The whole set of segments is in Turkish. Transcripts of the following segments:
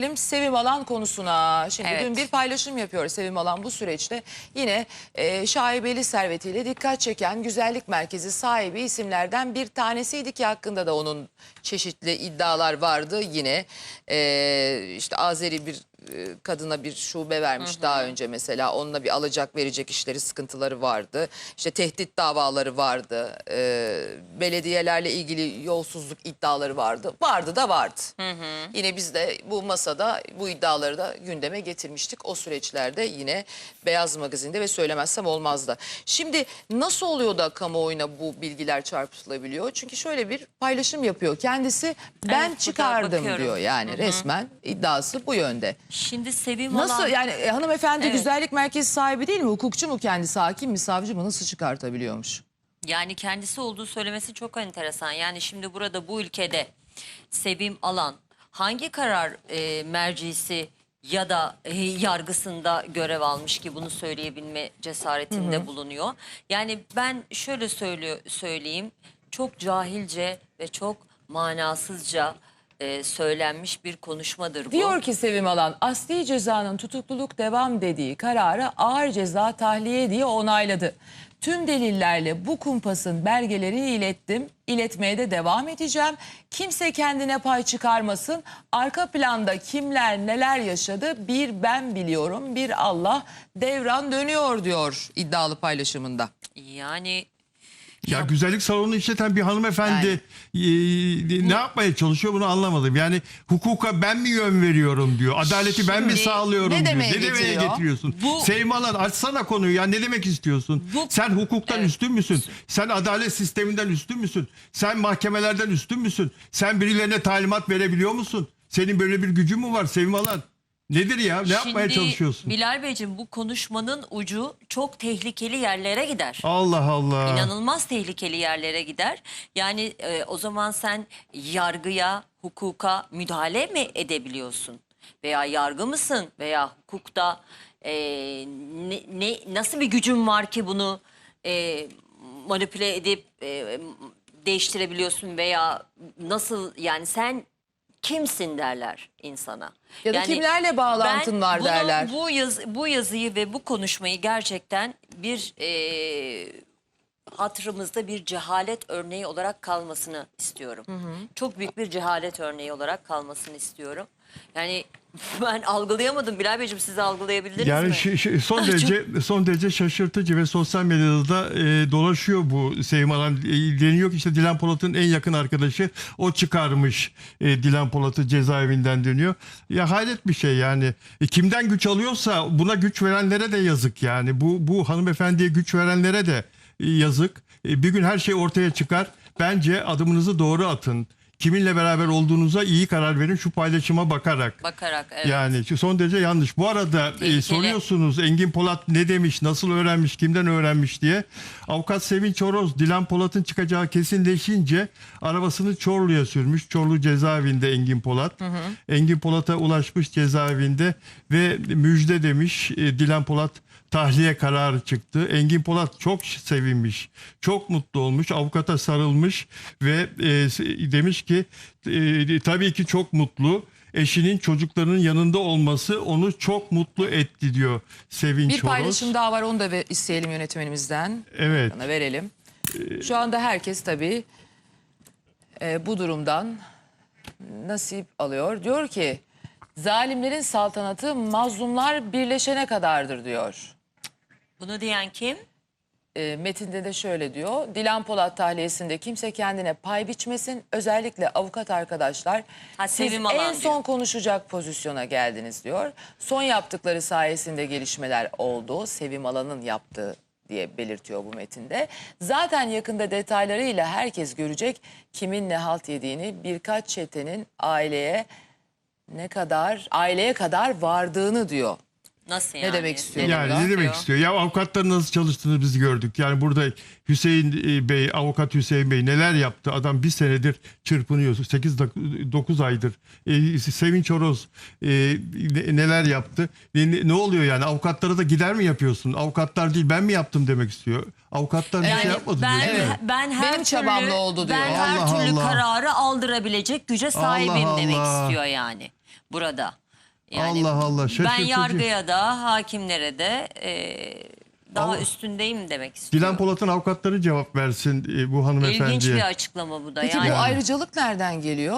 Gelelim Sevim Alan konusuna. Şimdi Evet. dün bir paylaşım yapıyor Sevim Alan bu süreçte. Yine e, şaibeli servetiyle dikkat çeken güzellik merkezi sahibi isimlerden bir tanesiydi ki hakkında da onun çeşitli iddialar vardı. Yine e, işte Azeri bir kadına bir şube vermiş daha önce mesela. Onunla bir alacak verecek işleri sıkıntıları vardı. İşte tehdit davaları vardı. E, belediyelerle ilgili yolsuzluk iddiaları vardı. Vardı da vardı. Yine biz de bu masada bu iddiaları da gündeme getirmiştik. O süreçlerde yine Beyaz Magazin'de ve söylemezsem olmazdı. Şimdi nasıl oluyor da kamuoyuna bu bilgiler çarpıtılabiliyor? Çünkü şöyle bir paylaşım yapıyor. Kendisi ben Evet, çıkardım diyor. Yani resmen iddiası bu yönde. Şimdi Sevim Nasıl Alan yani e, hanımefendi Evet. güzellik merkezi sahibi değil mi? Hukukçu mu kendisi? Hakim mi? Savcı mı? Nasıl çıkartabiliyormuş? yani kendisi olduğu söylemesi çok enteresan. Yani şimdi burada bu ülkede Sevim Alan hangi karar e, mercisi ya da e, yargısında görev almış ki bunu söyleyebilme cesaretinde bulunuyor. Yani ben şöyle söylüyor söyleyeyim. Çok cahilce ve çok manasızca e, söylenmiş bir konuşmadır bu. Diyor ki Sevim Alan, asli cezanın tutukluluk devam dediği kararı ağır ceza tahliye diye onayladı. Tüm delillerle bu kumpasın belgelerini ilettim, iletmeye de devam edeceğim. Kimse kendine pay çıkarmasın. Arka planda kimler neler yaşadı bir ben biliyorum, bir Allah devran dönüyor diyor iddialı paylaşımında. Yani Ya güzellik salonu işleten bir hanımefendi e, ne yapmaya çalışıyor bunu anlamadım. Yani hukuka ben mi yön veriyorum diyor. Adaleti ben mi Şimdi sağlıyorum ne diyor. demeye ne demeye getiriyor? getiriyorsun? Bu- Sevim Alan açsana konuyu ya ne demek istiyorsun? Bu- Sen hukuktan Evet. üstün müsün? Sen adalet sisteminden üstün müsün? Sen mahkemelerden üstün müsün? Sen birilerine talimat verebiliyor musun? Senin böyle bir gücün mü var Sevim Alan? Nedir ya? Ne yapmaya Şimdi çalışıyorsun? Bilal Beyciğim bu konuşmanın ucu çok tehlikeli yerlere gider. Allah Allah. İnanılmaz tehlikeli yerlere gider. Yani e, o zaman sen yargıya, hukuka müdahale mi edebiliyorsun? Veya yargı mısın? Veya hukukta e, ne, ne nasıl bir gücün var ki bunu e, manipüle edip e, değiştirebiliyorsun veya nasıl yani sen kimsin derler insana. Ya da kimlerle bağlantın ben var derler. Bu, yaz, bu yazıyı ve bu konuşmayı gerçekten bir e, hatırımızda bir cehalet örneği olarak kalmasını istiyorum. Çok büyük bir cehalet örneği olarak kalmasını istiyorum. Yani ben algılayamadım. Bilal Beyciğim siz algılayabildiniz Yani mi? şi- son derece son derece şaşırtıcı ve sosyal medyada da e, dolaşıyor bu Sevim Alan. E, deniyor ki işte Dilan Polat'ın en yakın arkadaşı o çıkarmış e, Dilan Polat'ı cezaevinden dönüyor. Ya hayret bir şey yani. E, kimden güç alıyorsa buna güç verenlere de yazık yani. Bu bu hanımefendiye güç verenlere de e, yazık. E, bir gün her şey ortaya çıkar. Bence adımınızı doğru atın. Kiminle beraber olduğunuza iyi karar verin şu paylaşıma bakarak. Bakarak evet. Yani şu son derece yanlış. Bu arada e, soruyorsunuz Engin Polat ne demiş, nasıl öğrenmiş, kimden öğrenmiş diye. Avukat Sevinç Oroz, Dilan Polat'ın çıkacağı kesinleşince arabasını Çorlu'ya sürmüş. Çorlu cezaevinde Engin Polat. Engin Polat'a ulaşmış cezaevinde ve müjde demiş e, Dilan Polat tahliye kararı çıktı. Engin Polat çok sevinmiş, çok mutlu olmuş, avukata sarılmış ve e, demiş ki e, tabii ki çok mutlu. Eşinin çocuklarının yanında olması onu çok mutlu etti diyor Sevinç Bir Horoz. paylaşım daha var onu da isteyelim yönetmenimizden. Evet. Sana verelim. Şu anda herkes tabii e, bu durumdan nasip alıyor. Diyor ki zalimlerin saltanatı mazlumlar birleşene kadardır diyor. Bunu diyen kim? E, metinde de şöyle diyor. Dilan Polat tahliyesinde kimse kendine pay biçmesin. Özellikle avukat arkadaşlar. Ha, siz Sevim en Alan son diyor. konuşacak pozisyona geldiniz diyor. Son yaptıkları sayesinde gelişmeler oldu. Sevim Alan'ın yaptığı diye belirtiyor bu metinde. Zaten yakında detaylarıyla herkes görecek kimin ne halt yediğini birkaç çetenin aileye ne kadar aileye kadar vardığını diyor. Nasıl Ne yani? demek istiyor? Yani ne demek istiyor? Ya avukatların nasıl çalıştığını biz gördük. Yani burada Hüseyin e, Bey, avukat Hüseyin Bey neler yaptı? Adam bir senedir çırpınıyor. 8-9 aydır. E, Sevinç Oroz e, ne- neler yaptı? Ne, ne oluyor yani? Avukatlara da gider mi yapıyorsun? Avukatlar değil ben mi yaptım demek istiyor. Avukatlar bir Yani şey yapmadı ben, diyor. değil mi? ben her Benim türlü, çabamla oldu diyor. Ben her Allah türlü Allah. kararı aldırabilecek güce sahibim Allah demek Allah. istiyor yani burada. Allah Allah, Ben şaşırtıcı. yargıya da hakimlere de e, daha Allah- üstündeyim demek istiyorum. Dilan Polat'ın avukatları cevap versin e, bu hanımefendiye. İlginç bir açıklama bu da. Peki yani bu ayrıcalık nereden geliyor?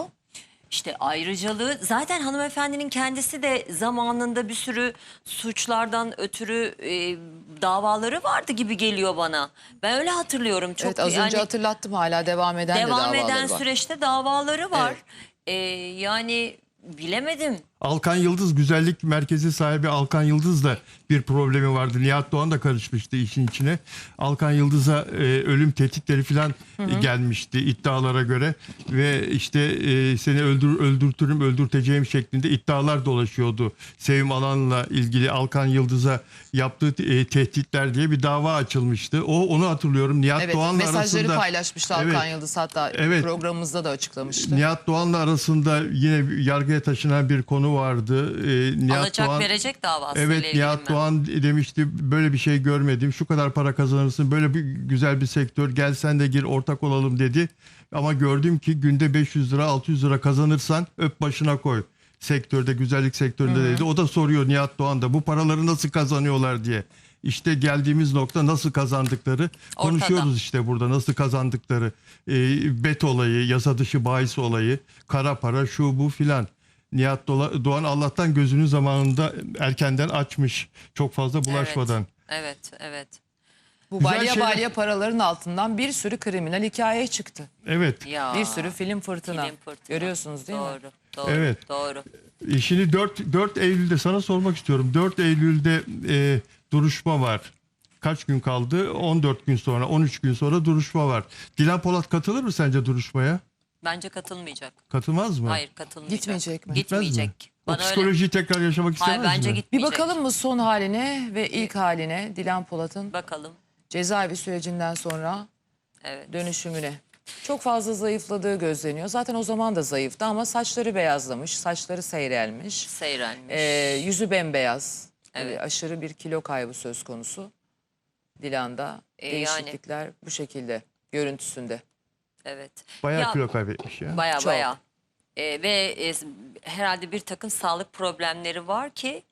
işte ayrıcalığı zaten hanımefendinin kendisi de zamanında bir sürü suçlardan ötürü e, davaları vardı gibi geliyor bana. Ben öyle hatırlıyorum. Çok evet az yani önce hatırlattım hala devam eden de devam davaları eden var. süreçte davaları var. Evet. E, yani bilemedim. Alkan Yıldız güzellik merkezi sahibi Alkan Yıldız da bir problemi vardı. Nihat Doğan da karışmıştı işin içine. Alkan Yıldız'a e, ölüm tehditleri falan e, gelmişti iddialara göre ve işte e, seni öldür öldürtürüm öldürteceğim şeklinde iddialar dolaşıyordu. Sevim Alan'la ilgili Alkan Yıldız'a yaptığı e, tehditler diye bir dava açılmıştı. O onu hatırlıyorum. Nihat Evet Doğan'la mesajları arasında paylaşmıştı Evet. Hakan Yıldız hatta Evet. programımızda da açıklamıştı. Nihat Doğan'la arasında yine yargıya taşınan bir konu vardı. Ee, Nihat Alacak Doğan, verecek davası Evet Nihat mi? Doğan demişti böyle bir şey görmedim. Şu kadar para kazanırsın böyle bir güzel bir sektör gel sen de gir ortak olalım dedi. Ama gördüm ki günde 500 lira 600 lira kazanırsan öp başına koy. Sektörde güzellik sektöründe dedi. O da soruyor Nihat Doğan da bu paraları nasıl kazanıyorlar diye. İşte geldiğimiz nokta nasıl kazandıkları konuşuyoruz işte burada nasıl kazandıkları. Ee, bet olayı, yasa dışı bahis olayı, kara para şu bu filan. Nihat Doğan Allah'tan gözünü zamanında erkenden açmış. Çok fazla bulaşmadan. Evet, evet. Bu Güzel balya şeyler- balya paraların altından bir sürü kriminal hikaye çıktı. Evet. Ya. Bir sürü film fırtına. Film fırtına. Görüyorsunuz değil mi? doğru, Doğru, Evet. doğru. E, Şimdi 4, 4 Eylül'de sana sormak istiyorum. 4 Eylül'de e, duruşma var. Kaç gün kaldı? 14 gün sonra, 13 gün sonra duruşma var. Dilan Polat katılır mı sence duruşmaya? Bence katılmayacak. Katılmaz mı? Hayır katılmayacak. Gitmeyecek mi? Gitmez mi? Gitmeyecek. O Bana öyle. psikolojiyi tekrar yaşamak istemez Hayır bence mi? Bir gitmeyecek. bakalım mı son haline ve ilk haline Dilan Polat'ın Bakalım. cezaevi sürecinden sonra Evet. dönüşümüne. Çok fazla zayıfladığı gözleniyor. Zaten o zaman da zayıftı ama saçları beyazlamış, saçları seyrelmiş. Seyrelmiş. Ee, yüzü bembeyaz. Evet. Ee, aşırı bir kilo kaybı söz konusu. Dilan'da Ee, yani. değişiklikler bu şekilde görüntüsünde. Evet. Bayağı Ya, kilo kaybetmiş ya. Baya Çok. baya. Ee, ve e, herhalde bir takım sağlık problemleri var ki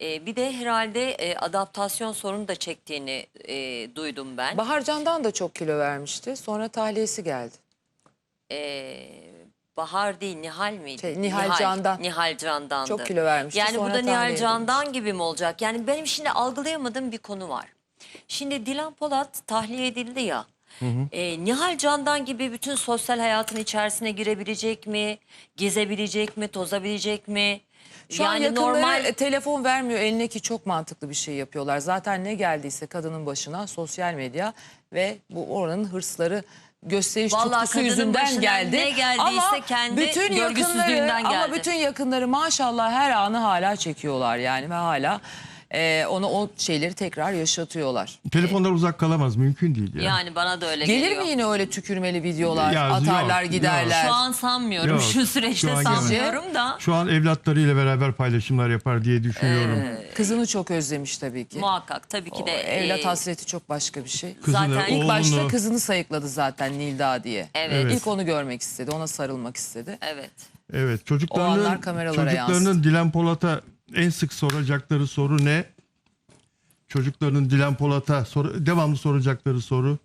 e, bir de herhalde e, adaptasyon sorunu da çektiğini e, duydum ben. Bahar Can'dan da çok kilo vermişti. Sonra tahliyesi geldi. Ee, Bahar değil Nihal miydi? Şey, Nihal Can'dan. Nihal Can'dandı. Çok kilo vermişti, Yani sonra bu da tahliye Nihal edilmiş. Can'dan gibi mi olacak? Yani benim şimdi algılayamadığım bir konu var. Şimdi Dilan Polat tahliye edildi ya. Ee, Nihal Can'dan gibi bütün sosyal hayatın içerisine girebilecek mi? Gezebilecek mi? Tozabilecek mi? Şu an yakınları e, telefon vermiyor eline ki çok mantıklı bir şey yapıyorlar. Zaten ne geldiyse kadının başına sosyal medya ve bu oranın hırsları gösteriş Vallahi tutkusu yüzünden geldi. ne geldiyse ama kendi bütün yakınları, Ama geldi. bütün yakınları maşallah her anı hala çekiyorlar yani ve hala e, ona o şeyleri tekrar yaşatıyorlar. Telefonlar uzak kalamaz. Mümkün değil ya. Yani bana da öyle Gelir geliyor. mi yine öyle tükürmeli videolar Ya, atarlar yok, giderler. Şu an sanmıyorum. Yok, Şu süreçte şu an gelmez. sanmıyorum da. Şu an evlatlarıyla beraber paylaşımlar yapar diye düşünüyorum. Kızını çok özlemiş tabii ki. Muhakkak tabii ki O de. evlat e, hasreti çok başka bir şey. Kızını, zaten- İlk oğlunu, başta kızını sayıkladı zaten Nilda diye. Evet. Evet. İlk onu görmek istedi, ona sarılmak istedi. Evet. Evet O çocuklarının, anlar kameralara çocuklarının yansıdı. Dilan Polat'a en sık soracakları soru ne? Çocuklarının Dilan Polat'a soru, devamlı soracakları soru.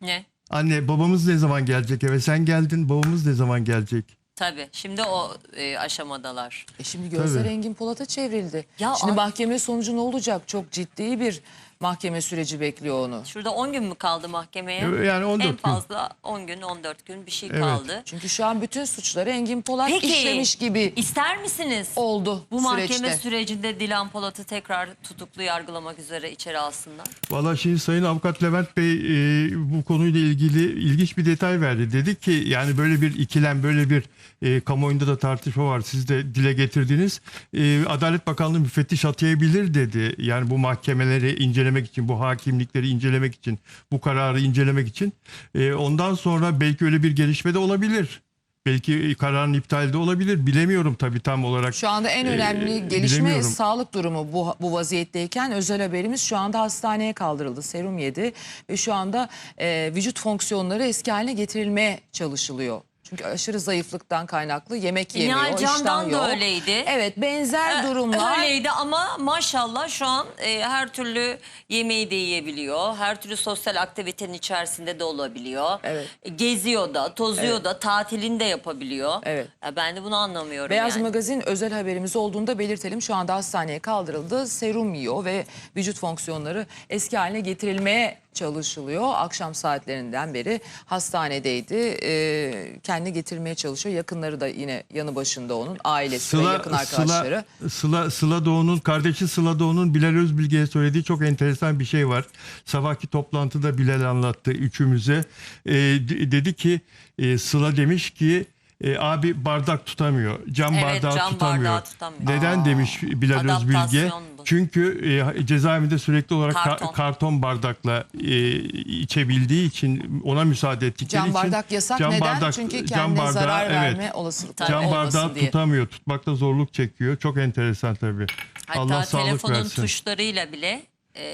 Ne? Anne babamız ne zaman gelecek eve? Sen geldin babamız ne zaman gelecek? Tabii. Şimdi o e, aşamadalar. E şimdi gözler Tabii. Engin Polat'a çevrildi. Ya şimdi an- mahkeme sonucu ne olacak? Çok ciddi bir mahkeme süreci bekliyor onu. Şurada 10 gün mü kaldı mahkemeye? Yani 14 En gün. fazla 10 gün 14 gün bir şey Evet. kaldı. Çünkü şu an bütün suçları Engin Polat Peki işlemiş gibi ister misiniz? oldu Bu mahkeme süreçte. sürecinde Dilan Polat'ı tekrar tutuklu yargılamak üzere içeri alsınlar. Valla şimdi Sayın Avukat Levent Bey e, bu konuyla ilgili ilginç bir detay verdi. Dedi ki yani böyle bir ikilem böyle bir e, kamuoyunda da tartışma var. Siz de dile getirdiniz. E, Adalet Bakanlığı müfettiş atayabilir dedi. Yani bu mahkemeleri incelemek için, bu hakimlikleri incelemek için, bu kararı incelemek için. E, ondan sonra belki öyle bir gelişme de olabilir. Belki kararın iptali de olabilir. Bilemiyorum tabii tam olarak. Şu anda en Ee, önemli gelişme bilemiyorum. sağlık durumu bu, bu vaziyetteyken özel haberimiz şu anda hastaneye kaldırıldı. Serum yedi ve şu anda e, vücut fonksiyonları eski haline getirilmeye çalışılıyor. Çünkü aşırı zayıflıktan kaynaklı yemek yemiyor. Nihal Can'dan da yok. öyleydi. Evet benzer durumlar. Öyleydi ama maşallah şu an e, her türlü yemeği de yiyebiliyor. Her türlü sosyal aktivitenin içerisinde de olabiliyor. Evet. E, Geziyor da, tozuyor da, tatilini de yapabiliyor. Evet. Ya ben de bunu anlamıyorum Beyaz yani. Magazin özel haberimiz olduğunda belirtelim. Şu anda hastaneye kaldırıldı. Serum yiyor ve vücut fonksiyonları eski haline getirilmeye çalışılıyor. Akşam saatlerinden beri hastanedeydi. Ee, kendini getirmeye çalışıyor. Yakınları da yine yanı başında onun. Ailesi ve yakın arkadaşları. Sıla, Sıla, Sıla Doğu'nun kardeşi Sıla Doğu'nun Bilal Özbilge'ye söylediği çok enteresan bir şey var. Sabahki toplantıda Bilal anlattı üçümüze. De- dedi ki e, Sıla demiş ki e, abi bardak tutamıyor. Cam Evet, bardağı cam tutamıyor. bardağı tutamıyor. Neden demiş Bilal Özbilge? Çünkü e, cezaevinde sürekli olarak ka- Karton. karton. bardakla e, içebildiği için ona müsaade ettikleri Cam için bardak yasak. cam Neden? bardak- Çünkü cam kendine bardağı, zarar evet. verme olasılıkları Cam bardağı diye. tutamıyor. Tutmakta zorluk çekiyor. Çok enteresan tabii. Hatta Allah sağlık telefonun versin. tuşlarıyla bile e,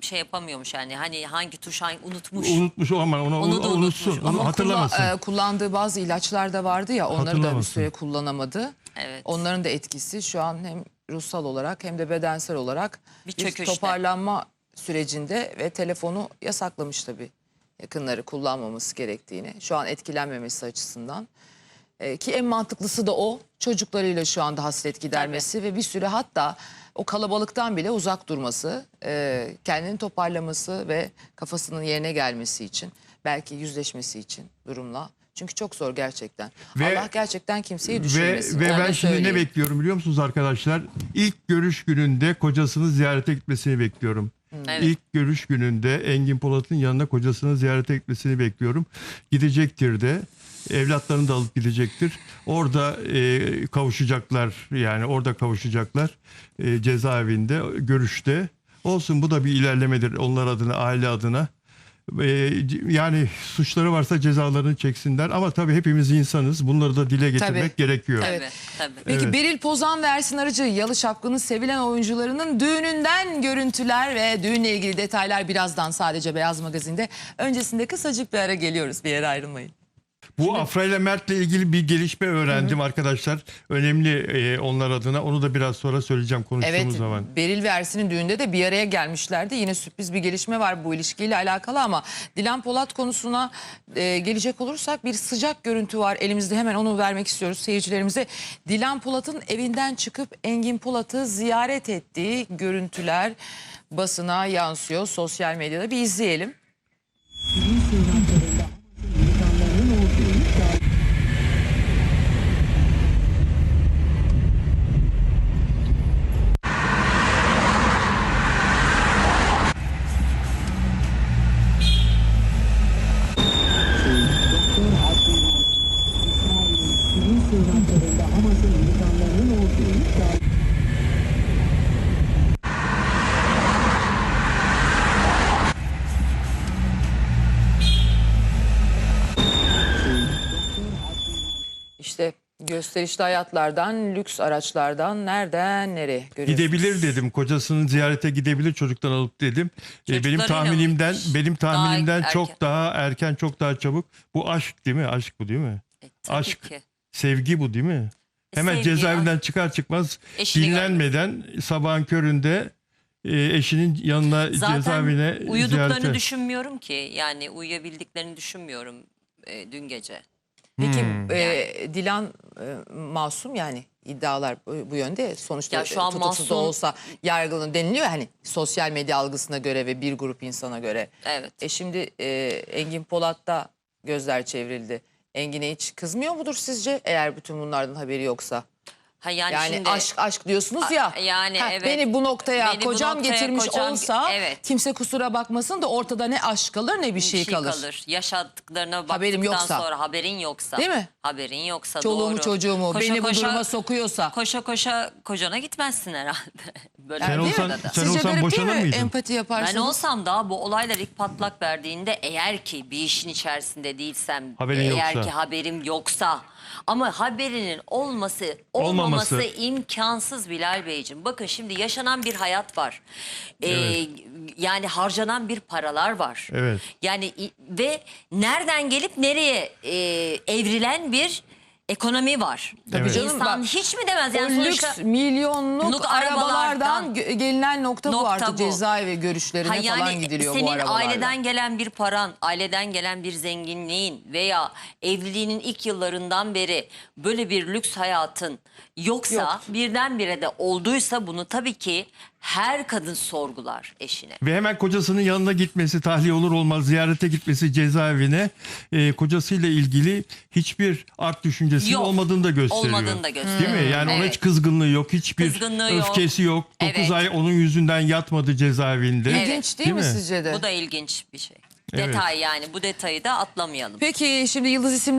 şey yapamıyormuş yani. Hani hangi tuş hangi unutmuş. Unutmuş ama onu, Onu da unutsun. unutmuş. Onu Ama hatırlamasın. kulla- e, kullandığı bazı ilaçlar da vardı ya onları da bir Hatırlamasın. süre kullanamadı. Evet. Onların da etkisi şu an hem ruhsal olarak hem de bedensel olarak Bir bir, toparlanma sürecinde ve telefonu yasaklamış tabii yakınları kullanmaması gerektiğini. Şu an etkilenmemesi açısından. E, ki en mantıklısı da o çocuklarıyla şu anda hasret gidermesi ve bir süre hatta o kalabalıktan bile uzak durması, e, kendini toparlaması ve kafasının yerine gelmesi için belki yüzleşmesi için durumla. Çünkü çok zor gerçekten. Ve- Allah gerçekten kimseyi Ve, düşürmesin. ve onu ben şimdi ne bekliyorum biliyor musunuz arkadaşlar? İlk görüş gününde kocasını ziyarete gitmesini bekliyorum. Evet. İlk görüş gününde Engin Polat'ın yanına kocasını ziyarete gitmesini bekliyorum. Gidecektir de. Evlatlarını da alıp gidecektir. Orada e, kavuşacaklar yani orada kavuşacaklar e, cezaevinde görüşte. Olsun bu da bir ilerlemedir onlar adına aile adına. E, c- yani suçları varsa cezalarını çeksinler ama tabii hepimiz insanız. Bunları da dile getirmek Tabii. gerekiyor. Tabii, Evet. tabii. Peki Evet. Beril Pozan ve Ersin Arıcı Yalı Şapkı'nın sevilen oyuncularının düğününden görüntüler ve düğünle ilgili detaylar birazdan sadece Beyaz Magazin'de. Öncesinde kısacık bir ara geliyoruz bir yere ayrılmayın. Bu Afra ile Mert'le ilgili bir gelişme öğrendim arkadaşlar. Önemli e, onlar adına. Onu da biraz sonra söyleyeceğim konuştuğumuz Evet zaman. Beril ve Ersin'in düğünde de bir araya gelmişlerdi. Yine sürpriz bir gelişme var bu ilişkiyle alakalı ama Dilan Polat konusuna e, gelecek olursak bir sıcak görüntü var elimizde hemen onu vermek istiyoruz seyircilerimize. Dilan Polat'ın evinden çıkıp Engin Polat'ı ziyaret ettiği görüntüler basına yansıyor sosyal medyada bir izleyelim. Olduğu iddia İşte gösterişli hayatlardan, lüks araçlardan nereden nereye görüyorsunuz? Gidebilir dedim. Kocasının ziyarete gidebilir çocuktan alıp dedim. E, benim tahminimden mıymış? benim tahminimden Daha çok erken. daha erken, çok daha çabuk. Bu aşk değil mi? Aşk bu değil mi? E, Aşk. ki. Sevgi bu değil mi? Hemen sevgi, cezaevinden çıkar çıkmaz Eşini dinlenmeden sabahın köründe e, eşinin yanına Zaten cezaevine uyuduklarını ziyarete. düşünmüyorum ki. Yani uyuyabildiklerini düşünmüyorum e, dün gece. Peki Hmm. e, Dilan e, masum yani iddialar bu, bu yönde sonuçta Ya şu an tutuksuz da masum- olsa yargılanır deniliyor hani sosyal medya algısına göre ve bir grup insana göre. Evet. E şimdi e, Engin Polat'ta gözler çevrildi. Engin'e hiç kızmıyor mudur sizce eğer bütün bunlardan haberi yoksa? Ha yani, Yani şimdi aşk aşk diyorsunuz A- ya. yani Ha, evet. Beni bu noktaya Beni bu kocam noktaya getirmiş kocam- olsa evet. kimse kusura bakmasın da ortada ne aşk kalır ne bir şey, kalır. Yaşadıklarına Haberim baktıktan yoksa. sonra haberin yoksa. Değil mi? Haberin yoksa Çoluğumu doğru. çocuğumu Koşa beni bu koşa- duruma sokuyorsa. Koşa koşa kocana gitmezsin herhalde. böyle Sen bir olsan- sen Sizce olsan boşanır mıydın? Empati yaparsanız. Ben olsam da bu olaylar ilk patlak verdiğinde eğer ki bir işin içerisinde değilsem, Haberin eğer yoksa. ki haberim yoksa ama haberinin olması, olmaması, Olmaması. imkansız Bilal Beyciğim. Bakın şimdi yaşanan bir hayat var. Ee, Evet. Yani harcanan bir paralar var. Evet. Yani i- ve nereden gelip nereye e, evrilen bir ekonomi var. Tabii Evet. canım, İnsan bak, hiç mi demez yani o sonuçta... lüks milyonluk Luk arabalardan arabalardan gö- gelinen nokta, bu nokta artık bu. cezaevi görüşlerine Ha yani falan gidiliyor senin bu arabalarla. aileden gelen bir paran, aileden gelen bir zenginliğin veya evliliğinin ilk yıllarından beri böyle bir lüks hayatın yoksa Yok. birdenbire de olduysa bunu tabii ki her kadın sorgular eşine. Ve hemen kocasının yanına gitmesi, tahliye olur olmaz ziyarete gitmesi cezaevine e, kocasıyla ilgili hiçbir art düşüncesi Yok, olmadığını da gösteriyor. olmadığını da gösteriyor. Değil mi? Yani ona Evet. hiç kızgınlığı yok, hiçbir Kızgınlığı yok. öfkesi yok. 9 Evet. ay onun yüzünden yatmadı cezaevinde. Evet. İlginç değil, Değil mi mi? sizce de? Bu da ilginç bir şey. Evet. Detay yani bu detayı da atlamayalım. Peki şimdi Yıldız isim